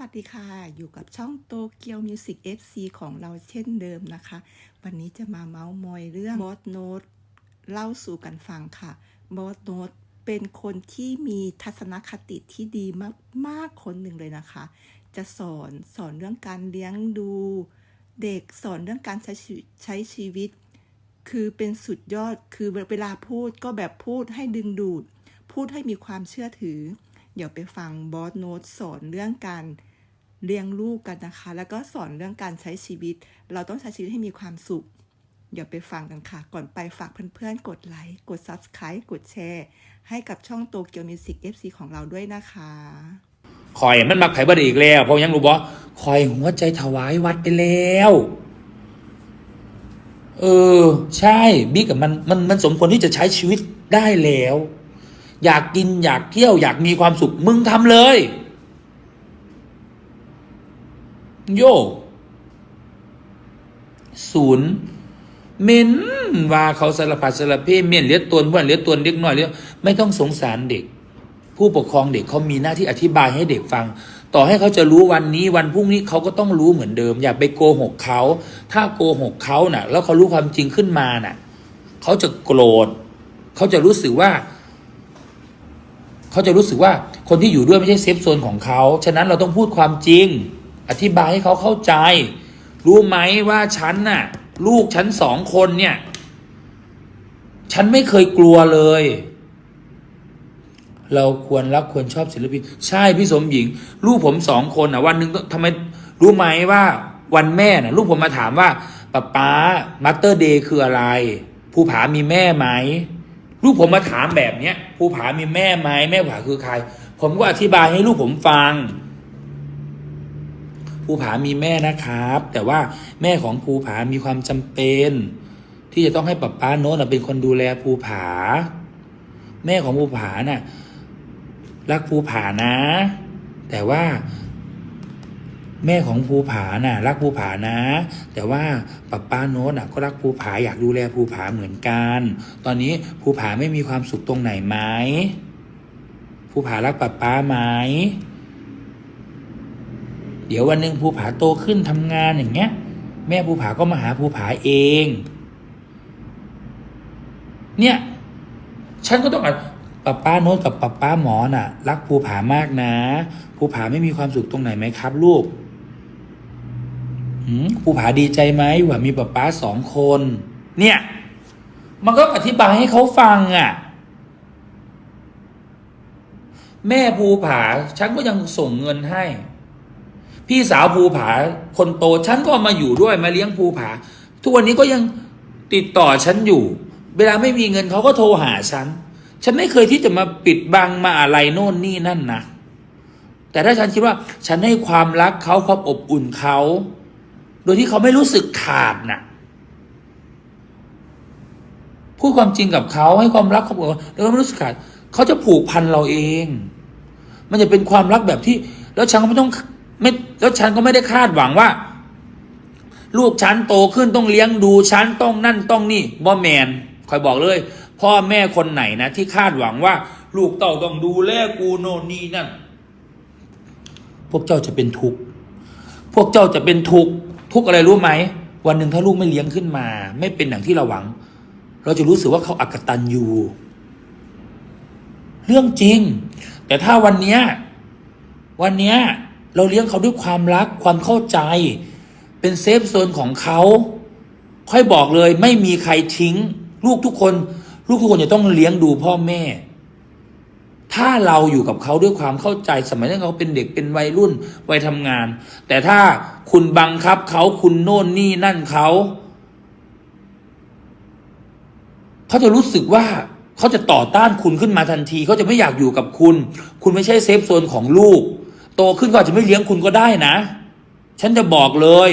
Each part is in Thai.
วัสดีค่ะ อยู่กับช่องโตเกียวมิวสิก FC ของเราเช่นเดิมนะคะ วันนี้จะมาเมาส์มอยเรื่องบอสโนตเล่าสู่กันฟังค่ะบอสโนตเป็นคนที่มีทัศนคติที่ดีมากๆคนหนึ่งเลยนะคะ จะสอนสอนเรื่องการเลี้ยงดู เด็กสอนเรื่องการใช้ใช้ชีวิต คือเป็นสุดยอดคือเวลาพูดก็แบบพูดให้ดึงดูด พูดให้มีความเชื่อถือ เดี๋ยวไปฟังบอสโน้ตสอนเรื่องการเลี้ยงลูกกันนะคะ แล้วก็สอนเรื่องการใช้ชีวิต เราต้องใช้ชีวิตให้มีความสุข เดี๋ยวไปฟังกันค่ะ ก่อนไปฝากเพื่อนๆ กดไลค์ กด Subscribe กดแชร์ ให้กับช่องโตเกียวมิวสิก FC ของเราด้วยนะคะคอยมันมักไผ่บดอีกแล้ว เพราะยังรู้บ่คอยหัวใจถวายวัดไปแล้ว เออ ใช่ บิ๊กกับมันมันมันสมควรที่จะใช้ชีวิตได้แล้ว อยากกินอยากเที่ยวอยากมีความสุข มึงทำเลย โยศูนย์เมนว่าเขาสารพัดสารเพเมนเลี้ยตวนบ้วนเลี้ยตัวเล็กน้อยเลี้ยไม่ต้องสงสารเด็ก ผู้ปกครองเด็กเขามีหน้าที่อธิบายให้เด็กฟัง ต่อให้เขาจะรู้วันนี้วันพรุ่งนี้เขาก็ต้องรู้เหมือนเดิม อย่าไปโกหกเขาถ้าโกหกเขาน่ะ แล้วเขารู้ความจริงขึ้นมาน่ะ เขาจะโกรธเขาจะรู้สึกว่า เขาจะรู้สึกว่าคนที่อยู่ด้วยไม่ใช่เซฟโซนของเขา ฉะนั้นเราต้องพูดความจริง อธิบายให้เขาเข้าใจ รู้ไหมว่าฉันน่ะ ลูกฉันสองคนเนี่ย ฉันไม่เคยกลัวเลย เราควรรักควรชอบศิลปิน ใช่พี่สมหญิง ลูกผมสองคนอะ วันหนึ่งต้องทำไมรู้ไหมว่าวันแม่น่ะ ลูกผมมาถามว่าป๊าป๊ามาสเตอร์เดย์คืออะไร ภูผามีแม่ไหม ลูกผมมาถามแบบเนี้ยภูผามีแม่ไหมแม่ผาคือใคร ผมก็อธิบายให้ลูกผมฟังภูผามีแม่นะครับ แต่ว่าแม่ของภูผามีความจำเป็น ที่จะต้องให้ป๊าป๊าโน้ตนเป็นคนดูแลภูผา แม่ของภูผาน่ะรักภูผานะ แต่ว่า แม่ของภูผาน่ะรักภูผานะ แต่ว่าป้าป้าโน้ตน่ะก็รักภูผาอยากดูแลภูผาเหมือนกัน ตอนนี้ภูผาไม่มีความสุขตรงไหนไหมภูผารักป้าป้าไหมเดี๋ยววันหนึ่งภูผาโตขึ้นทำงานอย่างเงี้ย แม่ภูผาก็มาหาภูผาเอง เนี่ย ฉันก็ต้องอะป้าป้าโน้ตกับป้าป้าหมอน่ะ รักภูผามากนะภูผาไม่มีความสุขตรงไหนไหมครับ ลูก ภูผาดีใจไหมว่ามีป้าป้าสองคน เนี่ย มันก็อธิบายให้เขาฟังอะ แม่ภูผาฉันก็ยังส่งเงินให้ พี่สาวภูผาคนโตฉันก็มาอยู่ด้วยมาเลี้ยงภูผา ทุกวันนี้ก็ยังติดต่อฉันอยู่ เวลาไม่มีเงินเขาก็โทรหาฉัน ฉันไม่เคยที่จะมาปิดบังมาอะไรโน่นนี่นั่นนะแต่ถ้าฉันคิดว่า ฉันให้ความรักเขาความอบอุ่นเขา โดยที่เขาไม่รู้สึกขาดน่ะพูดความจริงกับเขาให้ความรักเขาบอกว่าแล้วไม่รู้สึกขาดเขาจะผูกพันเราเอง มันจะเป็นความรักแบบที่ แล้วฉันก็ไม่ต้องไม่แล้วฉันก็ไม่ได้คาดหวังว่า ลูกฉันโตขึ้นต้องเลี้ยงดูฉันต้องนั่นต้องนี่บ่แมนคอยบอกเลย พ่อแม่คนไหนนะที่คาดหวังว่า ลูกเต่าต้องดูแลกูโน่นนี่นั่น พวกเจ้าจะเป็นทุกข์พวกเจ้าจะเป็นทุกข์ ทุกอะไรรู้ไหม วันหนึ่งถ้าลูกไม่เลี้ยงขึ้นมา ไม่เป็นอย่างที่เราหวัง เราจะรู้สึกว่าเขาอักตันอยู่ เรื่องจริง แต่ถ้าวันเนี้ยวันเนี้ยเราเลี้ยงเขาด้วยความรักความเข้าใจ เป็นเซฟโซนของเขาค่อยบอกเลย ไม่มีใครทิ้ง ลูกทุกคน ลูกทุกคนจะต้องเลี้ยงดูพ่อแม่ ถ้าเราอยู่กับเขาด้วยความเข้าใจสมัยนั้นเขาเป็นเด็กเป็นวัยรุ่นวัยทำงาน แต่ถ้าคุณบังคับเขาคุณโน่นนี่นั่นเขาเขาจะรู้สึกว่าเขาจะต่อต้านคุณขึ้นมาทันที เขาจะไม่อยากอยู่กับคุณ คุณไม่ใช่เซฟโซนของลูก โตขึ้นก็อาจจะไม่เลี้ยงคุณก็ได้นะ ฉันจะบอกเลย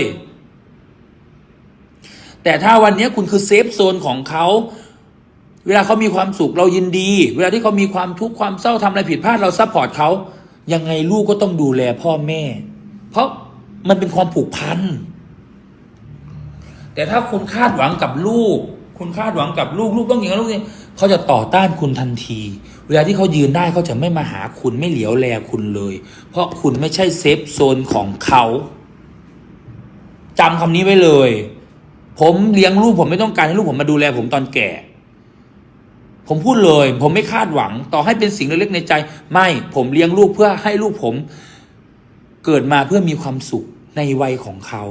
แต่ถ้าวันนี้คุณคือเซฟโซนของเขา เวลาเขามีความสุขเรายินดี เวลาที่เขามีความทุกข์ความเศร้าทำอะไรผิดพลาดเราซัพพอร์ตเขายังไงลูกก็ต้องดูแลพ่อแม่ เพราะมันเป็นความผูกพันแต่ถ้าคุณคาดหวังกับลูก คุณคาดหวังกับลูกลูกต้องอย่างนั้นลูกนี่เขาจะต่อต้านคุณทันที เวลาที่เขายืนได้เขาจะไม่มาหาคุณไม่เหลียวแลคุณเลย เพราะคุณไม่ใช่เซฟโซนของเขาจำคำนี้ไว้เลย ผมเลี้ยงลูกผมไม่ต้องการให้ลูกผมมาดูแลผมตอนแก่ ผมพูดเลย ผมไม่คาดหวัง ต่อให้เป็นสิ่งเล็กๆในใจ ไม่ผมเลี้ยงลูกเพื่อให้ลูกผม เกิดมาเพื่อมีความสุขในวัยของเขา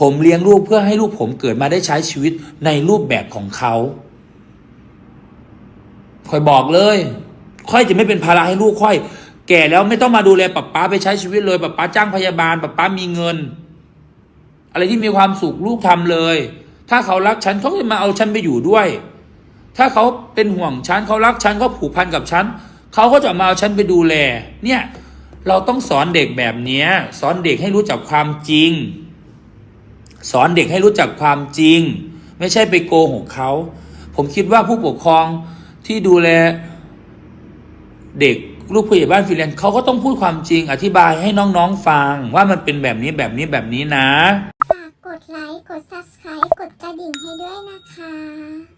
ผมเลี้ยงลูกเพื่อให้ลูกผมเกิดมาได้ใช้ชีวิตในรูปแบบของเขาค่อยบอกเลย ค่อยจะไม่เป็นภาระให้ลูกค่อย แก่แล้วไม่ต้องมาดูแลป๊าป๊าไปใช้ชีวิตเลยป๊าป๊าจ้างพยาบาลป๊าป๊ามีเงิน อะไรที่มีความสุขลูกทำเลย ถ้าเขารักฉันเขาจะมาเอาฉันไปอยู่ด้วย ถ้าเขาเป็นห่วงฉันเขารักฉันเขาผูกพันกับฉันเขาก็จะมาเอาฉันไปดูแล เนี่ยเราต้องสอนเด็กแบบนี้สอนเด็กให้รู้จักความจริง สอนเด็กให้รู้จักความจริง ไม่ใช่ไปโกหกเขา ผมคิดว่าผู้ปกครองที่ดูแล เด็กลูกผู้ใหญ่บ้านฟินแลนด์เขาก็ต้องพูดความจริง อธิบายให้น้องๆฟัง ว่ามันเป็นแบบนี้แบบนี้แบบนี้นะ ฝากกดไลค์ กด Subscribe กดกระดิ่งให้ด้วยนะคะ